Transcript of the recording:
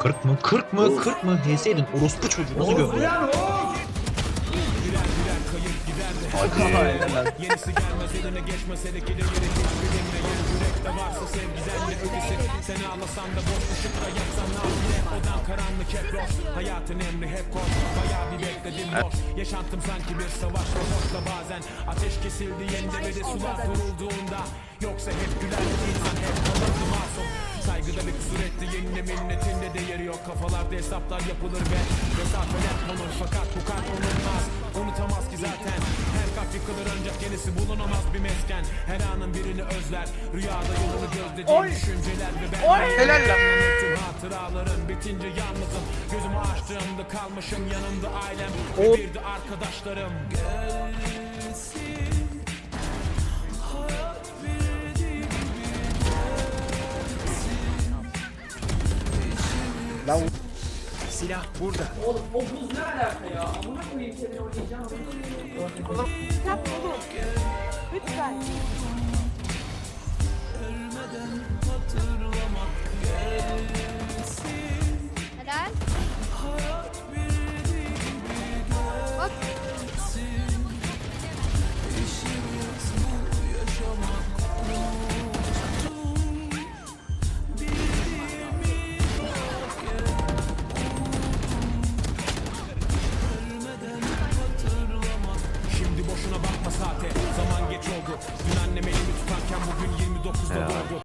40 mı? 40 mı? 40 mı? Heseydin orospu çocuğu nasıl gördün? Yenisi gelmez eline geçmez hele ki de yere hiçbirinde yer yürekte varsa sevgiden ne ötesi Seni ağlasan da boş ışıkta yaksan ne yapayım Odan karanlık hep loş Hayatın emri hep koş Bayağı bir bekledim boş Yaşantım sanki bir savaş roboşla bazen Ateş kesildi yenide sular kurulduğunda Yoksa hep güler insan hep kalırdı masum Saygıda bir kusur etti yenine minnetinde değeri yok. Kafalarda hesaplar yapılır ve Mesafeler konur. Fakat bu kalp unutmaz Unutamaz ki zaten. Her kalp yıkılır ancak yenisi bulunamaz bir mesken. Her anın birini özler Rüyada yolunu gözlediğim düşünceler ve ben Helal lan. Tüm hatıralarım bitince yalnızım. Gözümü açtığımda kalmışım yanımda ailem Ve bir de arkadaşlarım Silah burada Oğlum o buz ne alaka ya? Amına koyayım seni oynayacağım. Kitap olur. Lütfen. zaten Zaman geç oldu. Dün annem elimi tutarken bugün 29'da doğdu.